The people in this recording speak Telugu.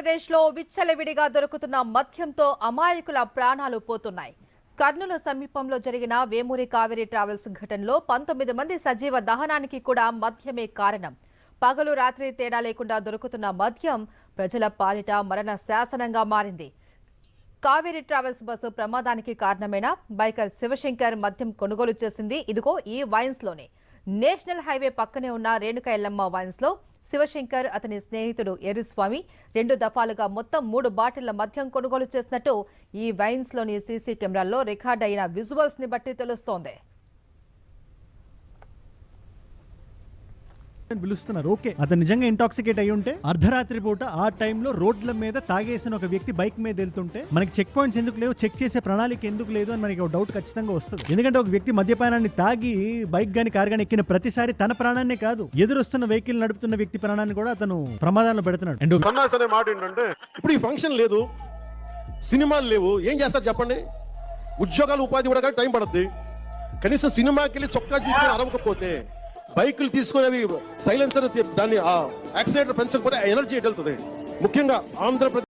ఆంధ్రప్రదేశ్లో విచ్చలవిడిగా దొరుకుతున్న మద్యంతో అమాయకుల ప్రాణాలు పోతున్నాయి. కర్నూలు సమీపంలో జరిగిన వేమూరి కావేరి ట్రావెల్స్ ఘటనలో పంతొమ్మిది మంది సజీవ దహనానికి కూడా మద్యమే కారణం. పగలు రాత్రి తేడా లేకుండా దొరుకుతున్న మద్యం ప్రజల పాలిట మరణ శాసనంగా మారింది. కావేరీ ట్రావెల్స్ బస్సు ప్రమాదానికి కారణమైన బైకర్ శివశంకర్ మద్యం కొనుగోలు చేసింది. ఇదిగో ఈ వైన్స్లోనే. నేషనల్ హైవే పక్కనే ఉన్న రేణుక ఎల్లమ్మ వైన్స్లో శివశంకర్ అతని స్నేహితుడు ఎరుస్వామి రెండు దఫాలుగా మొత్తం మూడు బాటిళ్ళ మద్యం కొనుగోలు చేసినట్టు ఈ వైన్స్లోని సీసీ కెమెరాల్లో రికార్డ్ అయిన బట్టి తెలుస్తోంది. పిలుస్తున్నారు. ఓకే. అతను నిజంగా ఇంటాక్సికేట్ అయి ఉంటే అర్ధరాత్రి పూట ఆ టైంలో రోడ్ల మీద తాగేసిన ఒక వ్యక్తి బైక్ మీద వెళ్తుంటే మనకి చెక్ పాయింట్స్ ఎందుకు లేవు? చెక్ చేసే ప్రణాళిక ఎందుకు లేదు అని మనకి ఒక డౌట్ ఖచ్చితంగా వస్తుంది. ఎందుకంటే ఒక వ్యక్తి మద్యపానాన్ని తాగి బైక్ గాని కార్ గాని ఎక్కిన ప్రతిసారి తన ప్రాణాన్నే కాదు ఎదురొస్తున్న వెహికల్ నడుపుతున్న వ్యక్తి ప్రాణాన్ని కూడా అతను ప్రమాదాలను పెడుతున్నాడు. అండ్ సన్నాస్ అనే మాట ఏంటంటే ఇప్పుడు ఈ ఫంక్షన్ లేదు సినిమాలు లేవు ఏం చేస్తారు చెప్పండి? ఉద్యోగాలు ఉపాధి కూడా టైం పడుతుంది కనీసం సినిమాకి వెళ్ళి చొక్కా చూసుకొని అరవకపోతే బైకులు తీసుకునేవి అవి సైలెన్సర్ దాన్ని యాక్సిడెంట్ పెంచకపోతే ఎనర్జీ వెళ్తుంది? ముఖ్యంగా ఆంధ్రప్రదేశ్